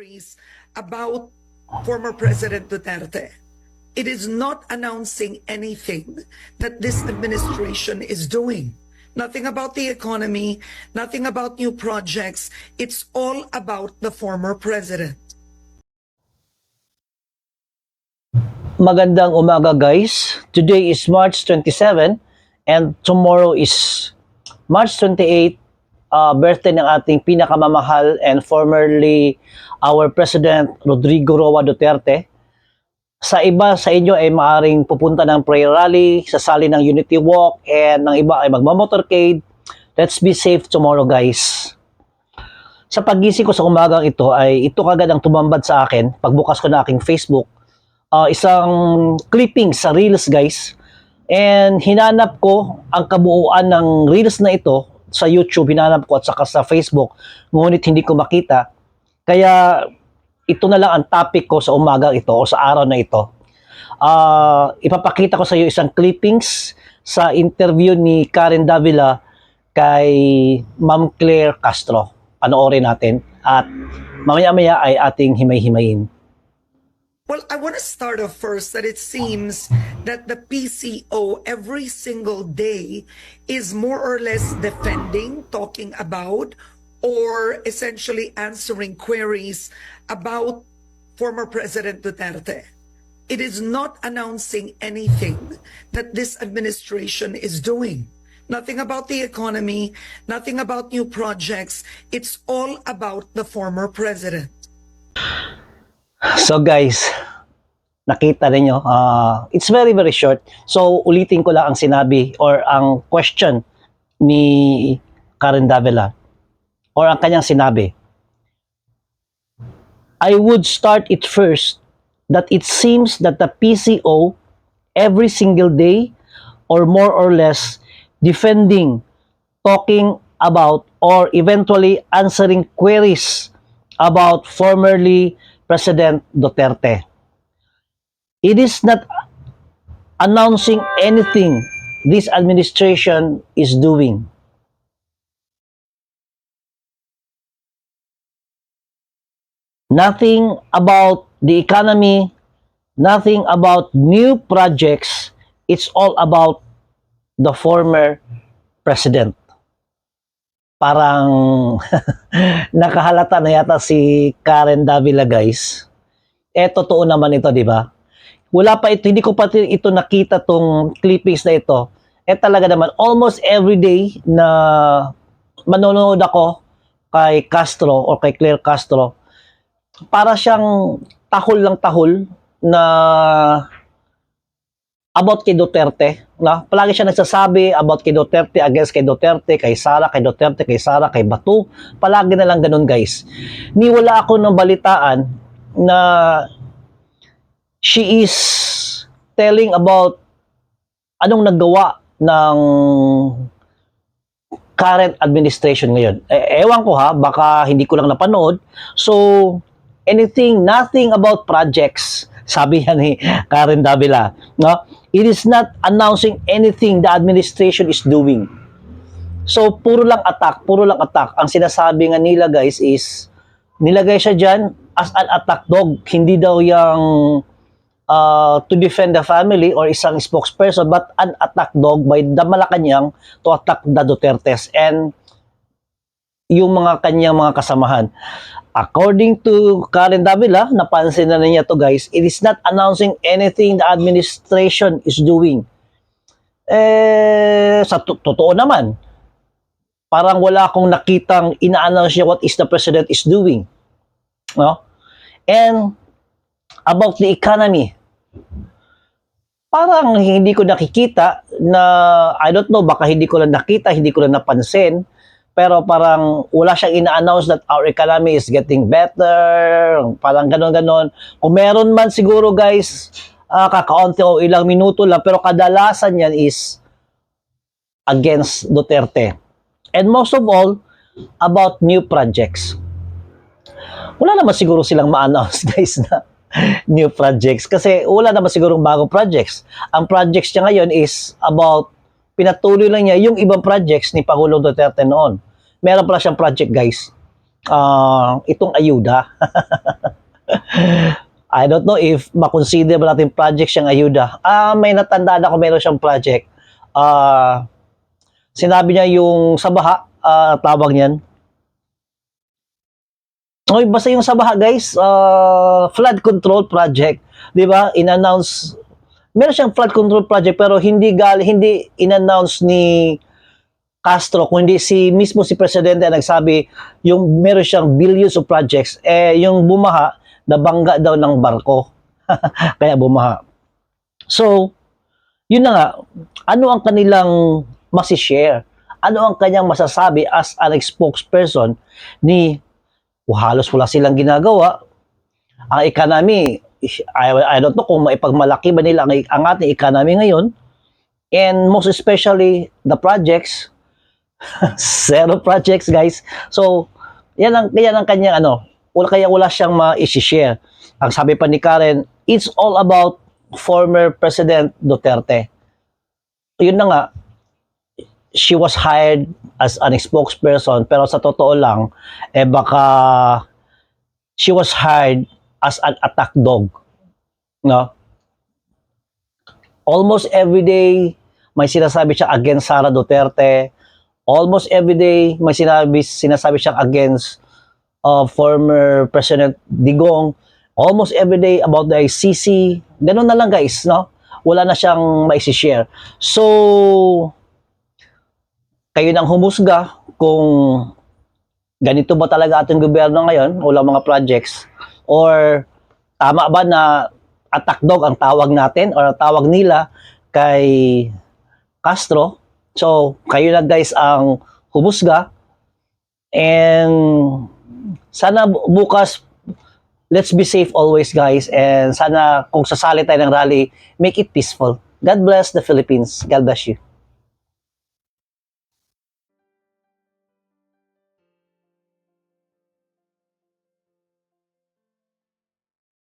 queries about former President Duterte. It is not announcing anything that this administration is doing. Nothing about the economy, nothing about new projects. It's all about the former president. Magandang umaga guys. Today is March 27 and tomorrow is March 28, uh, birthday ng ating pinakamamahal and formerly our President Rodrigo Roa Duterte. Sa iba sa inyo ay maaring pupunta ng prayer rally, sasali ng unity walk, and ng iba ay magmamotorcade. Let's be safe tomorrow guys. Sa pagising ko sa umagang ito ay ito kagad ang tumambad sa akin pagbukas ko na aking Facebook uh, isang clipping sa Reels guys. And hinanap ko ang kabuuan ng Reels na ito sa YouTube, hinanap ko at saka sa Facebook. Ngunit hindi ko makita. Kaya ito na lang ang topic ko sa umaga ito o sa araw na ito. Uh, ipapakita ko sa iyo isang clippings sa interview ni Karen Davila kay Ma'am Claire Castro. Panoorin natin at mamaya-maya ay ating himay-himayin. Well, I want to start off first that it seems that the PCO every single day is more or less defending, talking about, or essentially answering queries about former President Duterte. It is not announcing anything that this administration is doing. Nothing about the economy, nothing about new projects. It's all about the former president. So guys, nakita ninyo, uh, it's very very short. So ulitin ko lang ang sinabi or ang question ni Karen Davila or ang kanyang sinabi. I would start it first that it seems that the PCO every single day or more or less defending, talking about or eventually answering queries about formerly President Duterte. It is not announcing anything this administration is doing. Nothing about the economy, nothing about new projects. It's all about the former president. Parang nakahalata na yata si Karen Davila guys. Eh totoo naman ito, di ba? Wala pa ito, hindi ko pa ito nakita tong clippings na ito. Eh talaga naman, almost every day na manonood ako kay Castro or kay Claire Castro, para siyang tahol lang tahol na about kay Duterte. Na? Palagi siya nagsasabi about kay Duterte, against kay Duterte, kay Sara, kay Duterte, kay Sara, kay Batu. Palagi na lang ganun guys. Ni wala ako ng balitaan na she is telling about anong nagawa ng current administration ngayon. E- ewan ko ha, baka hindi ko lang napanood. So, anything, nothing about projects, sabi yan ni Karen Davila. No? It is not announcing anything the administration is doing. So, puro lang attack, puro lang attack. Ang sinasabi nga nila guys is, nilagay siya dyan as an attack dog. Hindi daw yung uh, to defend the family or isang spokesperson, but an attack dog by the Malacanang to attack the Dutertes and yung mga kanyang mga kasamahan. According to Karen Davila, napansin na niya to guys, it is not announcing anything the administration is doing. Eh, sa to- totoo naman, parang wala akong nakitang ina-announce niya what is the president is doing. No? And about the economy, parang hindi ko nakikita na, I don't know, baka hindi ko lang nakita, hindi ko lang napansin, pero parang wala siyang ina-announce that our economy is getting better, parang ganon-ganon. Kung meron man siguro guys, uh, kakaunti o ilang minuto lang, pero kadalasan yan is against Duterte. And most of all, about new projects. Wala naman siguro silang ma-announce guys na new projects kasi wala naman sigurong bagong projects. Ang projects niya ngayon is about pinatuloy lang niya yung ibang projects ni Pangulong Duterte noon. Meron pala siyang project guys. ah, itong ayuda. I don't know if makonsider ba natin project siyang ayuda. Ah, may natandaan ako meron siyang project. Ah, sinabi niya yung sa baha, ah, tawag niyan. Okay, basta yung sa baha, guys, ah, flood control project, 'di ba? In-announce meron siyang flood control project pero hindi gal hindi in-announce ni Castro kung hindi si mismo si presidente nagsabi yung meron siyang billions of projects eh yung bumaha nabangga daw ng barko. Kaya bumaha. So yun na nga. Ano ang kanilang masishare? Ano ang kanyang masasabi as an spokesperson ni oh, halos wala silang ginagawa? Ang economy I, I don't know kung maipagmalaki ba nila ang, ang ating economy ngayon. And most especially the projects zero projects guys. So yan ang yan ang kanyang ano wala kaya wala siyang ma-share ang sabi pa ni Karen it's all about former President Duterte. Yun na nga she was hired as an spokesperson pero sa totoo lang eh baka she was hired as an attack dog no? Almost every day may sinasabi siya against Sara Duterte almost every day may sinabi sinasabi siyang against uh, former President Digong. Almost every day about the ICC ganun na lang guys no? Wala na siyang maisi-share. So kayo nang humusga kung ganito ba talaga ating gobyerno ngayon wala mga projects or tama ba na attack dog ang tawag natin or tawag nila kay Castro so kayo na guys ang humusga. And sana bu- bukas let's be safe always guys. And sana kung sasali tayo ng rally make it peaceful. God bless the Philippines. God bless you